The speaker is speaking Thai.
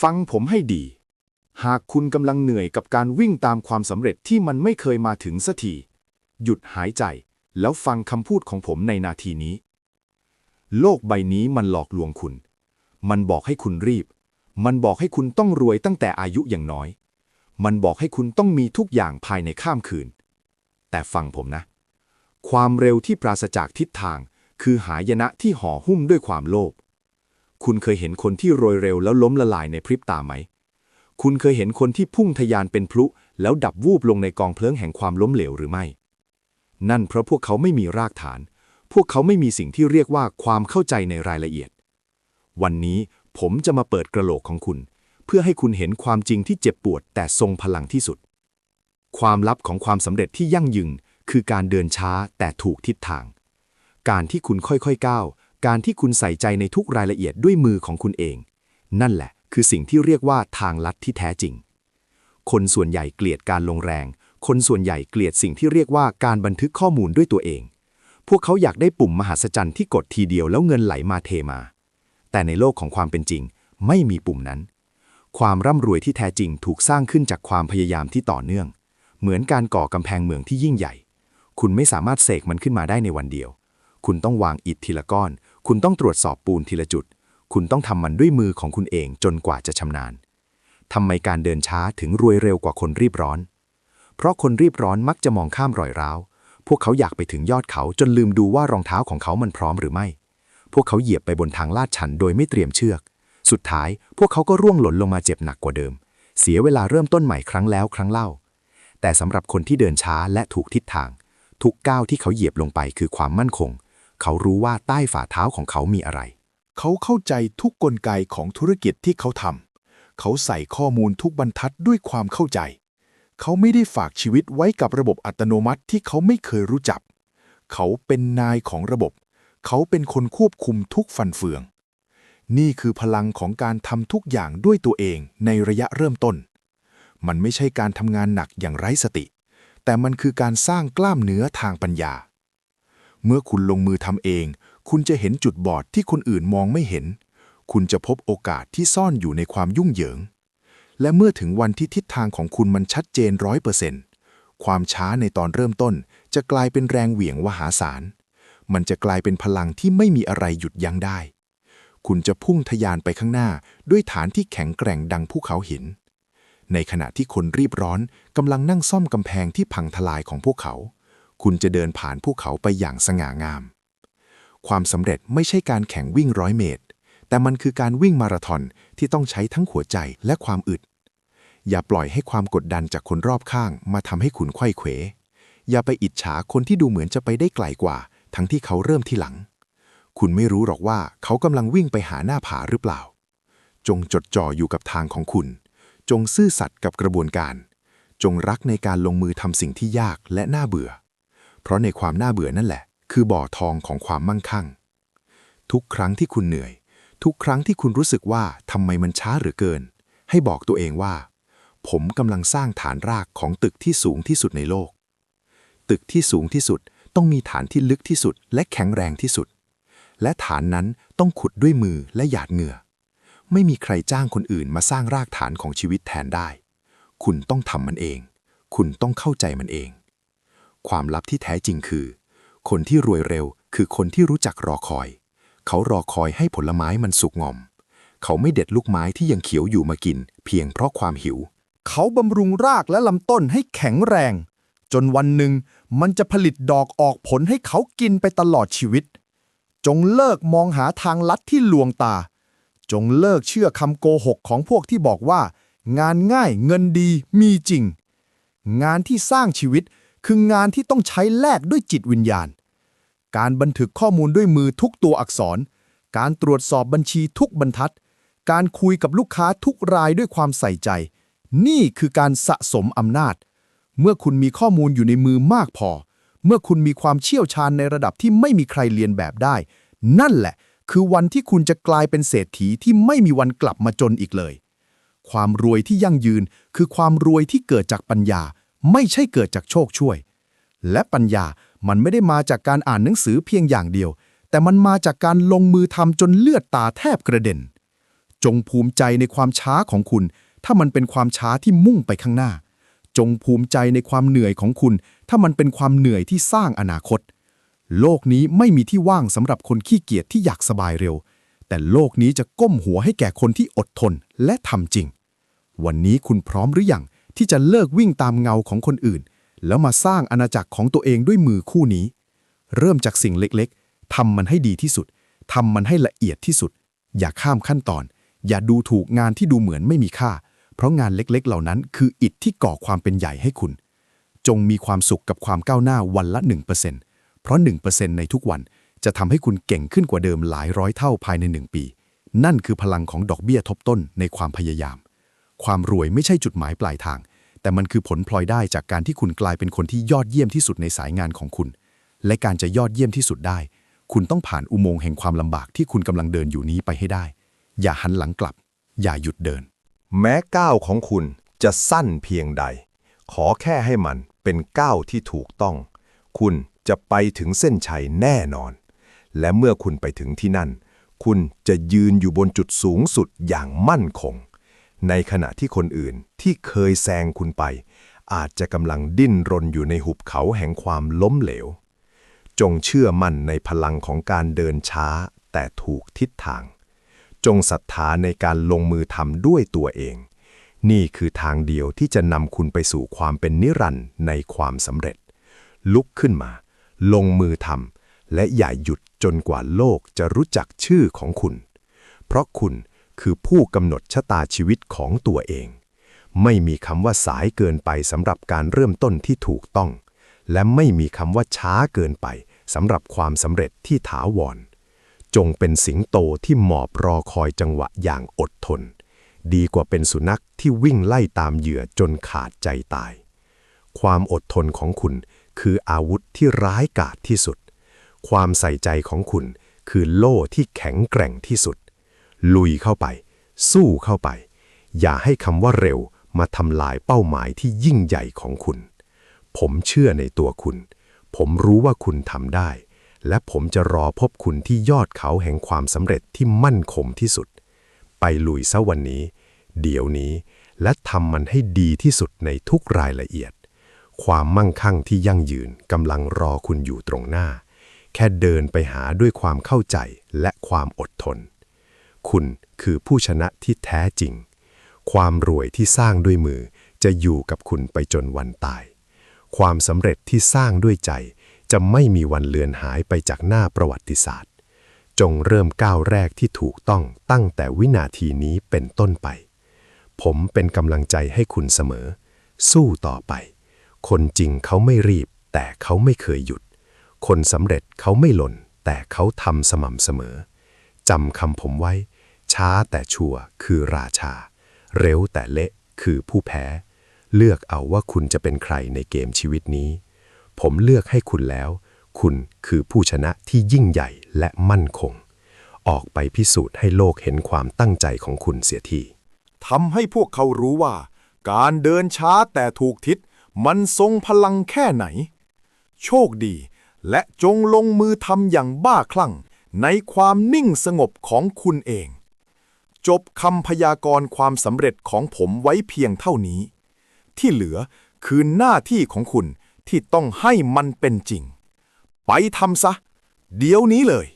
ฟังผมให้ดี หากคุณกำลังเหนื่อยกับการวิ่งตามความสำเร็จที่มันไม่เคยมาถึงสักที หยุดหายใจ แล้วฟังคำพูดของผมในนาทีนี้ โลกใบนี้มันหลอกลวงคุณ มันบอกให้คุณรีบ มันบอกให้คุณต้องรวยตั้งแต่อายุอย่างน้อย มันบอกให้คุณต้องมีทุกอย่างภายในข้ามคืน แต่ฟังผมนะ ความเร็วที่ปราศจากทิศทาง คือหายนะที่ห่อหุ้มด้วยความโลภ คุณเคยเห็นคนที่โรยเร็วแล้วล้มละลายในพริบตาไหม คุณเคยเห็นคนที่พุ่งทะยานเป็นพลุ แล้วดับวูบลงในกองเพลิงแห่งความล้มเหลวหรือไม่ นั่นเพราะพวกเขาไม่มีรากฐาน พวกเขาไม่มีสิ่งที่เรียกว่าความเข้าใจในรายละเอียด วันนี้ผมจะมาเปิดกระโหลกของคุณ เพื่อให้คุณเห็นความจริงที่เจ็บปวดแต่ทรงพลังที่สุด ความลับของความสำเร็จที่ยั่งยืนคือการเดินช้าแต่ถูกทิศทาง การที่คุณค่อยๆก้าว การที่คุณใส่ใจในทุกรายละเอียดด้วยมือของคุณเอง นั่นแหละ คือสิ่งที่เรียกว่าทางลัดที่แท้จริง คนส่วนใหญ่เกลียดการลงแรง คนส่วนใหญ่เกลียดสิ่งที่เรียกว่าการบันทึกข้อมูลด้วยตัวเอง พวกเขาอยากได้ปุ่มมหัศจรรย์ที่กดทีเดียวแล้วเงินไหลมาเทมา แต่ในโลกของความเป็นจริง ไม่มีปุ่มนั้น ความร่ำรวยที่แท้จริงถูกสร้างขึ้นจากความพยายามที่ต่อเนื่อง เหมือนการก่อกำแพงเมืองที่ยิ่งใหญ่ คุณไม่สามารถเสกมันขึ้นมาได้ในวันเดียว คุณต้องวางอิฐทีละก้อน คุณต้องตรวจสอบปูนทีละจุด คุณต้องทำมันด้วยมือของคุณเองจนกว่าจะชำนาญทำไมการเดินช้าถึงรวยเร็วกว่าคนรีบร้อน เพราะคนรีบร้อนมักจะมองข้ามรอยร้าว พวกเขาอยากไปถึงยอดเขาจนลืมดูว่ารองเท้าของเขามันพร้อมหรือไม่ พวกเขาเหยียบไปบนทางลาดชันโดยไม่เตรียมเชือก สุดท้ายพวกเขาก็ร่วงหล่นลงมาเจ็บหนักกว่าเดิม เสียเวลาเริ่มต้นใหม่ครั้งแล้วครั้งเล่า แต่สำหรับคนที่เดินช้าและถูกทิศทาง ทุกก้าวที่เขาเหยียบลงไปคือความมั่นคง เขารู้ว่าใต้ฝ่าเท้าของเขามีอะไร เขาเข้าใจทุกกลไกของธุรกิจที่เขาทำเขาใส่ข้อมูลทุกบรรทัดด้วยความเข้าใจ เขาไม่ได้ฝากชีวิตไว้กับระบบอัตโนมัติที่เขาไม่เคยรู้จัก เขาเป็นนายของระบบ เขาเป็นคนควบคุมทุกฟันเฟือง นี่คือพลังของการทำทุกอย่างด้วยตัวเองในระยะเริ่มต้น มันไม่ใช่การทำงานหนักอย่างไร้สติ แต่มันคือการสร้างกล้ามเนื้อทางปัญญา เมื่อคุณลงมือทำเอง คุณจะเห็นจุดบอดที่คนอื่นมองไม่เห็น คุณจะพบโอกาสที่ซ่อนอยู่ในความยุ่งเหยิง และเมื่อถึงวันที่ทิศทางของคุณมันชัดเจนร้อยเปอร์เซนต์ความช้าในตอนเริ่มต้น จะกลายเป็นแรงเหวี่ยงมหาศาล มันจะกลายเป็นพลังที่ไม่มีอะไรหยุดยั้งได้ คุณจะพุ่งทะยานไปข้างหน้าด้วยฐานที่แข็งแกร่งดังภูเขาหิน ในขณะที่คนรีบร้อนกำลังนั่งซ่อมกำแพงที่พังทลายของพวกเขา คุณจะเดินผ่านพวกเขาไปอย่างสง่างาม ความสำเร็จไม่ใช่การแข่งวิ่งร้อยเมตร แต่มันคือการวิ่งมาราธอนที่ต้องใช้ทั้งหัวใจและความอึด อย่าปล่อยให้ความกดดันจากคนรอบข้างมาทำให้คุณไขว้เขว อย่าไปอิจฉาคนที่ดูเหมือนจะไปได้ไกลกว่า ทั้งที่เขาเริ่มที่หลัง คุณไม่รู้หรอกว่าเขากำลังวิ่งไปหาหน้าผาหรือเปล่า จงจดจ่ออยู่กับทางของคุณ จงซื่อสัตย์กับกระบวนการจงรักในการลงมือทำสิ่งที่ยากและน่าเบื่อ ราะในความน่าเบื่อนั่นแหละ คือบ่อทองของความมั่งคั่ง ทุกครั้งที่คุณเหนื่อย ทุกครั้งที่คุณรู้สึกว่าทำไมมันช้าหรือเกิน ให้บอกตัวเองว่า ผมกำลังสร้างฐานรากของตึกที่สูงที่สุดในโลก ตึกที่สูงที่สุดต้องมีฐานที่ลึกที่สุด และแข็งแรงที่สุด และฐานนั้นต้องขุดด้วยมือและหยาดเหงื่อ ไม่มีใครจ้างคนอื่นมาสร้างรากฐานของชีวิตแทนได้ คุณต้องทำมันเอง คุณต้องเข้าใจมันเอง ความลับที่แท้จริงคือ คนที่รวยเร็วคือคนที่รู้จักรอคอย เขารอคอยให้ผลไม้มันสุกงอม เขาไม่เด็ดลูกไม้ที่ยังเขียวอยู่มากิน เพียงเพราะความหิว เขาบำรุงรากและลำต้นให้แข็งแรง จนวันหนึ่งมันจะผลิตดอกออกผลให้เขากินไปตลอดชีวิต จงเลิกมองหาทางลัดที่ลวงตา จงเลิกเชื่อคำโกหกของพวกที่บอกว่า งานง่ายเงินดีมีจริง งานที่สร้างชีวิต คืองานที่ต้องใช้แลกด้วยจิตวิญญาณ การบันทึกข้อมูลด้วยมือทุกตัวอักษร การตรวจสอบบัญชีทุกบรรทัด การคุยกับลูกค้าทุกรายด้วยความใส่ใจ นี่คือการสะสมอำนาจ เมื่อคุณมีข้อมูลอยู่ในมือมากพอ เมื่อคุณมีความเชี่ยวชาญในระดับที่ไม่มีใครเรียนแบบได้ นั่นแหละ คือวันที่คุณจะกลายเป็นเศรษฐีที่ไม่มีวันกลับมาจนอีกเลย ความรวยที่ยั่งยืนคือความรวยที่เกิดจากปัญญา ไม่ใช่เกิดจากโชคช่วย และปัญญามันไม่ได้มาจากการอ่านหนังสือเพียงอย่างเดียว แต่มันมาจากการลงมือทำจนเลือดตาแทบกระเด็น จงภูมิใจในความช้าของคุณ ถ้ามันเป็นความช้าที่มุ่งไปข้างหน้า จงภูมิใจในความเหนื่อยของคุณ ถ้ามันเป็นความเหนื่อยที่สร้างอนาคต โลกนี้ไม่มีที่ว่างสำหรับคนขี้เกียจที่อยากสบายเร็ว แต่โลกนี้จะก้มหัวให้แก่คนที่อดทนและทำจริง วันนี้คุณพร้อมหรือยัง ที่จะเลิกวิ่งตามเงาของคนอื่น แล้วมาสร้างอาณาจักรของตัวเองด้วยมือคู่นี้ เริ่มจากสิ่งเล็กๆทำมันให้ดีที่สุดทำมันให้ละเอียดที่สุด อย่าข้ามขั้นตอน อย่าดูถูกงานที่ดูเหมือนไม่มีค่า เพราะงานเล็กๆ เหล่านั้น คืออิฐที่ก่อความเป็นใหญ่ให้คุณ จงมีความสุขกับความก้าวหน้าวันละ 1%เพราะ 1%ในทุกวันจะทำให้คุณเก่งขึ้นกว่าเดิมหลายร้อยเท่าภายใน 1 ปี นั่นคือพลังของดอกเบี้ยทบต้นในความพยายาม ความรวยไม่ใช่จุดหมายปลายทาง แต่มันคือผลพลอยได้จากการที่คุณกลายเป็นคนที่ยอดเยี่ยมที่สุดในสายงานของคุณ และการจะยอดเยี่ยมที่สุดได้ คุณต้องผ่านอุโมงค์แห่งความลำบากที่คุณกำลังเดินอยู่นี้ไปให้ได้ อย่าหันหลังกลับ อย่าหยุดเดิน แม้ก้าวของคุณจะสั้นเพียงใด ขอแค่ให้มันเป็นก้าวที่ถูกต้อง คุณจะไปถึงเส้นชัยแน่นอน และเมื่อคุณไปถึงที่นั่น คุณจะยืนอยู่บนจุดสูงสุดอย่างมั่นคง ในขณะที่คนอื่นที่เคยแซงคุณไป อาจจะกำลังดิ้นรนอยู่ในหุบเขาแห่งความล้มเหลว จงเชื่อมั่นในพลังของการเดินช้าแต่ถูกทิศทาง จงศรัทธาในการลงมือทำด้วยตัวเอง นี่คือทางเดียวที่จะนำคุณไปสู่ความเป็นนิรันดร์ในความสำเร็จ ลุกขึ้นมา ลงมือทำและอย่าหยุดจนกว่าโลกจะรู้จักชื่อของคุณ เพราะคุณ คือผู้กำหนดชะตาชีวิตของตัวเอง ไม่มีคำว่าสายเกินไปสำหรับการเริ่มต้นที่ถูกต้อง และไม่มีคำว่าช้าเกินไปสำหรับความสำเร็จที่ถาวร จงเป็นสิงโตที่หมอบรอคอยจังหวะอย่างอดทน ดีกว่าเป็นสุนัขที่วิ่งไล่ตามเหยื่อจนขาดใจตาย ความอดทนของคุณคืออาวุธที่ร้ายกาจที่สุด ความใส่ใจของคุณคือโล่ที่แข็งแกร่งที่สุด ลุยเข้าไป สู้เข้าไป อย่าให้คำว่าเร็วมาทำลายเป้าหมายที่ยิ่งใหญ่ของคุณ ผมเชื่อในตัวคุณ ผมรู้ว่าคุณทำได้ และผมจะรอพบคุณที่ยอดเขาแห่งความสำเร็จที่มั่นคงที่สุด ไปลุยซะวันนี้ เดี๋ยวนี้ และทำมันให้ดีที่สุดในทุกรายละเอียด ความมั่งคั่งที่ยั่งยืนกำลังรอคุณอยู่ตรงหน้า แค่เดินไปหาด้วยความเข้าใจและความอดทน คุณคือผู้ชนะที่แท้จริง ความรวยที่สร้างด้วยมือจะอยู่กับคุณไปจนวันตาย ความสำเร็จที่สร้างด้วยใจจะไม่มีวันเลือนหายไปจากหน้าประวัติศาสตร์ จงเริ่มก้าวแรกที่ถูกต้องตั้งแต่วินาทีนี้เป็นต้นไป ผมเป็นกำลังใจให้คุณเสมอ สู้ต่อไป คนจริงเขาไม่รีบ แต่เขาไม่เคยหยุด คนสำเร็จเขาไม่หล่น แต่เขาทำสม่ำเสมอจำคำผมไว้ ช้าแต่ชัวร์คือราชา เร็วแต่เละคือผู้แพ้ เลือกเอาว่าคุณจะเป็นใครในเกมชีวิตนี้ ผมเลือกให้คุณแล้ว คุณคือผู้ชนะที่ยิ่งใหญ่และมั่นคง ออกไปพิสูจน์ให้โลกเห็นความตั้งใจของคุณเสียทีทำให้พวกเขารู้ว่า การเดินช้าแต่ถูกทิศ มันทรงพลังแค่ไหน โชคดี และจงลงมือทำอย่างบ้าคลั่ง ในความนิ่งสงบของคุณเอง จบคำพยากรณ์ความสำเร็จของผมไว้เพียงเท่านี้ ที่เหลือคือหน้าที่ของคุณที่ต้องให้มันเป็นจริง ไปทำซะ เดี๋ยวนี้เลย